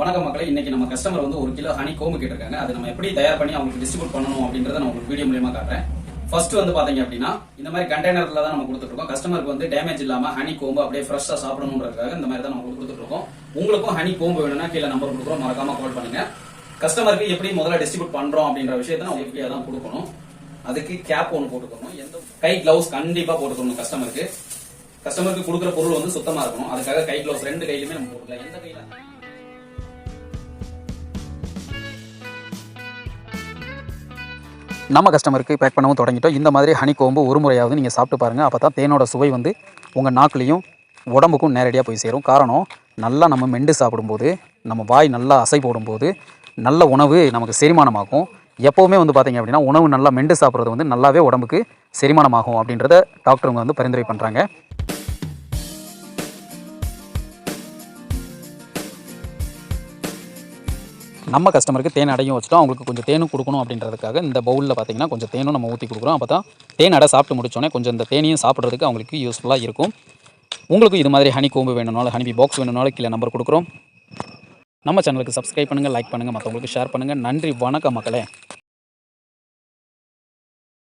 வணக்கம் மக்களை. இன்னைக்கு நம்ம கஸ்டமர் வந்து ஒரு கிலோ ஹனி கோம்பு கேட்டிருக்காங்க. அதை நம்ம எப்படி தயார் பண்ணி அவங்களுக்கு டிஸ்ட்ரிபியூட் பண்ணணும் அப்படின்றத நான் உங்களுக்கு வீடியோ மூலியமா காட்டுறேன். ஃபர்ஸ்ட் வந்து பாத்தீங்க அப்படின்னா இந்த மாதிரி கண்டெய்னர்ல தான் நம்ம கொடுத்துட்டு இருக்கோம் கஸ்டமருக்கு வந்து டேமேஜ் இல்லாம ஹனி கோம்பு அப்படியே ஃப்ரெஷ்ஷா சாப்பிடணுன்றதுக்காக இந்த மாதிரி தான் நம்ம கொடுத்துட்டு இருக்கோம் உங்களுக்கும் ஹனி கோம்பு வேணும்னா கீழே நம்பர் கொடுக்குறோம் மறக்காம கால் பண்ணுங்க. கஸ்டமருக்கு எப்படி முதல்ல டிஸ்ட்ரிபியூட் பண்றோம் அப்படின்ற விஷயத்தை நம்ம எப்படியா தான் கொடுக்கணும். அதுக்கு கேப் ஒன்று போட்டுக்கணும். எந்த கை கிளவுஸ் கண்டிப்பா போட்டுக்கணும் கஸ்டமருக்கு கஸ்டமருக்கு கொடுக்குற பொருள் வந்து சுத்தமா இருக்கணும். அதுக்காக கை கிளவுஸ் ரெண்டு கையிலுமே நம்ம போட்டுக்கலாம். எந்த கையில? நம்ம கஸ்டமருக்கு பேக் பண்ணவும் தொடங்கிட்டோம். இந்த மாதிரி ஹனி கோம்பு ஒரு முறையாவது நீங்கள் சாப்பிட்டு பாருங்கள் அப்போ தான் தேனோட சுவை வந்து உங்கள் நாக்குலேயும் உடம்புக்கும் நேரடியாக போய் சேரும். காரணம் நல்லா நம்ம மெண்டு சாப்பிடும்போது நம்ம வாய் நல்லா அசை போடும்போது நல்ல உணவு நமக்கு செரிமானமாகும். எப்போவுமே வந்து பார்த்தீங்க அப்படின்னா உணவு நல்லா மெண்டு சாப்பிட்றது வந்து நல்லாவே உடம்புக்கு செரிமானமாகும் அப்படின்றத டாக்டருங்க வந்து பரிந்துரை பண்ணுறாங்க நம்ம கஸ்டமருக்கு தேன் அடையும் வச்சுட்டோம் அவங்களுக்கு கொஞ்சம் தேனும் கொடுக்கணும் அப்படின்றதுக்காக இந்த பவுலில் பார்த்தீங்கன்னா கொஞ்சம் தேனும் நம்ம ஊற்றி கொடுக்குறோம். அப்போ தான் தேன் அடை சாப்பிட்டு முடிச்சோடனே கொஞ்சம் இந்த தேனையும் சாப்பிட்றதுக்கு அவங்களுக்கு யூஸ்ஃபுல்லாக இருக்கும். உங்களுக்கும் இது மாதிரி ஹனி கோம்பு வேணும்னாலும் ஹனிபி பாக்ஸ் வேணும்னாலும் கீழே நம்பர் கொடுக்குறோம். நம்ம சேனலுக்கு சப்ஸ்கிரைப் பண்ணுங்கள் லைக் பண்ணுங்கள் மற்றவங்களுக்கு ஷேர் பண்ணுங்கள் நன்றி வணக்கம் மக்களே.